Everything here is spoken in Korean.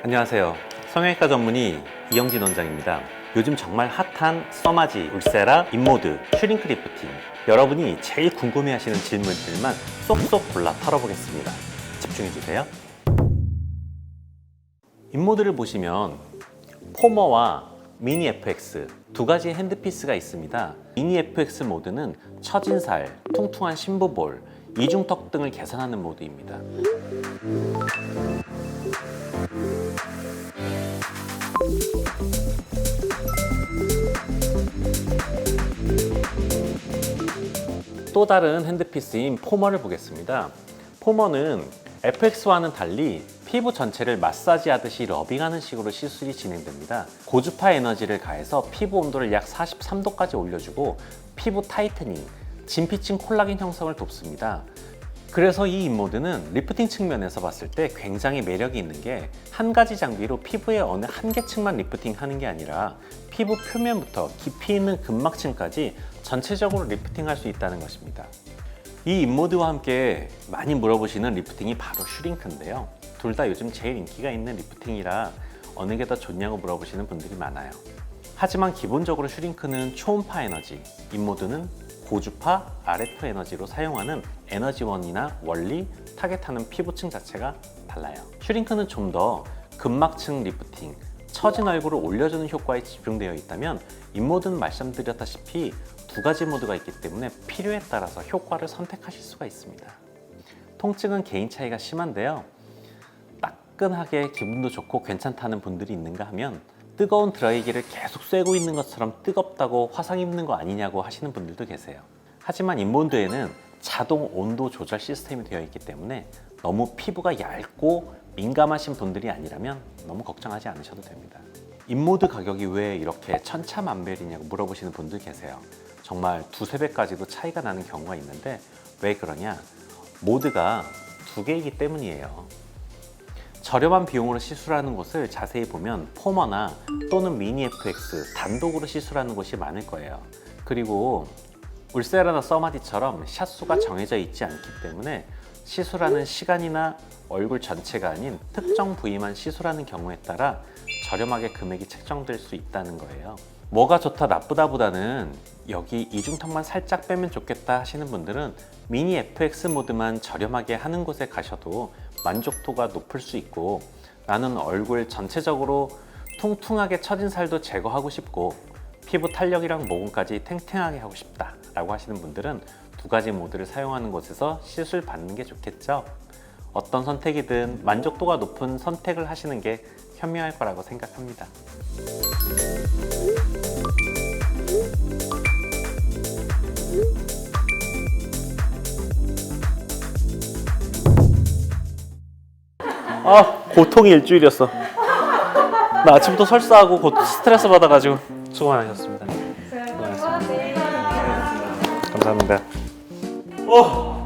안녕하세요. 성형외과 전문의 이영진 원장입니다. 요즘 정말 핫한 써마지, 울세라, 인모드, 슈링크 리프팅. 여러분이 제일 궁금해 하시는 질문들만 쏙쏙 골라 털어보겠습니다. 집중해주세요. 인모드를 보시면 포머와 미니 FX 두 가지 핸드피스가 있습니다. 미니 FX 모드는 처진 살, 퉁퉁한 심부볼, 이중턱 등을 개선하는 모드입니다. 또 다른 핸드피스인 포머를 보겠습니다. 포머는 FX와는 달리 피부 전체를 마사지하듯이 러빙하는 식으로 시술이 진행됩니다. 고주파 에너지를 가해서 피부 온도를 약 43도까지 올려주고 피부 타이트닝, 진피층 콜라겐 형성을 돕습니다. 그래서 이 인모드는 리프팅 측면에서 봤을 때 굉장히 매력이 있는 게 한 가지 장비로 피부의 어느 한 개층만 리프팅 하는 게 아니라 피부 표면부터 깊이 있는 근막층까지 전체적으로 리프팅 할수 있다는 것입니다. 이 인모드와 함께 많이 물어보시는 리프팅이 바로 슈링크인데요. 둘 다 요즘 제일 인기가 있는 리프팅이라 어느 게 더 좋냐고 물어보시는 분들이 많아요. 하지만 기본적으로 슈링크는 초음파 에너지, 인모드는 고주파 RF 에너지로 사용하는 에너지원이나 원리, 타겟하는 피부층 자체가 달라요. 슈링크는 좀 더 근막층 리프팅, 처진 얼굴을 올려주는 효과에 집중되어 있다면 인모드는 말씀드렸다시피 두 가지 모드가 있기 때문에 필요에 따라서 효과를 선택하실 수가 있습니다. 통증은 개인 차이가 심한데요. 따끈하게 기분도 좋고 괜찮다는 분들이 있는가 하면 뜨거운 드라이기를 계속 쐬고 있는 것처럼 뜨겁다고 화상 입는 거 아니냐고 하시는 분들도 계세요. 하지만 인몬드에는 자동 온도 조절 시스템이 되어 있기 때문에 너무 피부가 얇고 민감하신 분들이 아니라면 너무 걱정하지 않으셔도 됩니다. 인모드 가격이 왜 이렇게 천차만별이냐고 물어보시는 분들 계세요. 정말 두세 배까지도 차이가 나는 경우가 있는데 왜 그러냐? 모드가 두 개이기 때문이에요. 저렴한 비용으로 시술하는 곳을 자세히 보면 포머나 또는 미니 FX 단독으로 시술하는 곳이 많을 거예요. 그리고 울세라나 써마디처럼 샷수가 정해져 있지 않기 때문에 시술하는 시간이나 얼굴 전체가 아닌 특정 부위만 시술하는 경우에 따라 저렴하게 금액이 책정될 수 있다는 거예요. 뭐가 좋다 나쁘다 보다는 여기 이중턱만 살짝 빼면 좋겠다 하시는 분들은 미니 FX 모드만 저렴하게 하는 곳에 가셔도 만족도가 높을 수 있고 나는 얼굴 전체적으로 퉁퉁하게 처진 살도 제거하고 싶고 피부 탄력이랑 모공까지 탱탱하게 하고 싶다 라고 하시는 분들은 두 가지 모드를 사용하는 곳에서 시술 받는 게 좋겠죠? 어떤 선택이든 만족도가 높은 선택을 하시는 게 현명할 거라고 생각합니다. 아 고통이 일주일이었어. 나 아침부터 설사하고 곧 스트레스 받아가지고 수고 많으셨습니다. 감사합니다. 어.